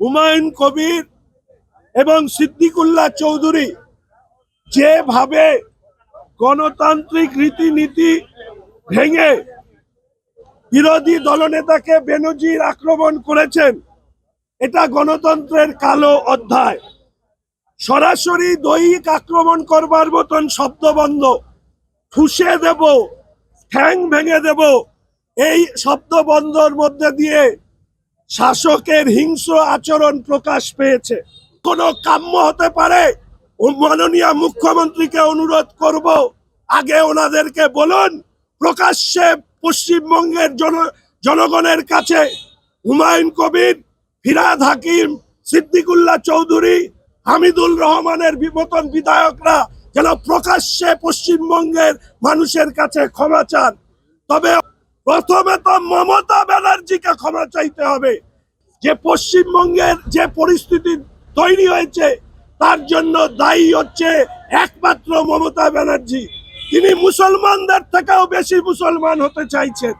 হুমায়ুন কবির এবং সিদ্দিকুল্লাহ চৌধুরী যেভাবে গণতান্ত্রিক রীতিনীতি ভেঙে বিরোধী দলনেতাকে বেনজির আক্রমণ করেছেন, এটা গণতন্ত্রের কালো অধ্যায়। সরাসরি দৈহিক আক্রমণ করবার মতন শব্দবন্ধ ঠুসে দেব, ঠ্যাং ভেঙে দেব, এই শব্দবন্ধর মধ্যে দিয়ে শাসকের হিংস্র আচরণ প্রকাশ পেয়েছে। কোনো কাম্য হতে পারে মাননীয় মুখ্যমন্ত্রীকে অনুরোধ করব, আগে ওনাদেরকে বলুন, প্রকাশ্যে পশ্চিমবঙ্গের জন, জনগণের কাছে হুমায়ুন কবির, ফিরাদ হাকিম, সিদ্দিকুল্লাহ চৌধুরী, হামিদুল রহমানের বিবতন বিধায়করা যেন প্রকাশ্যে পশ্চিমবঙ্গের মানুষের কাছে ক্ষমা চান। তবে প্রথমে তো মমতা ব্যানার্জিকে ক্ষমা চাইতে হবে। যে পশ্চিমবঙ্গের যে পরিস্থিতি তৈরি হয়েছে, তার জন্য দায়ী হচ্ছে একমাত্র মমতা ব্যানার্জি। তিনি মুসলমানদের থেকেও বেশি মুসলমান হতে চাইছেন।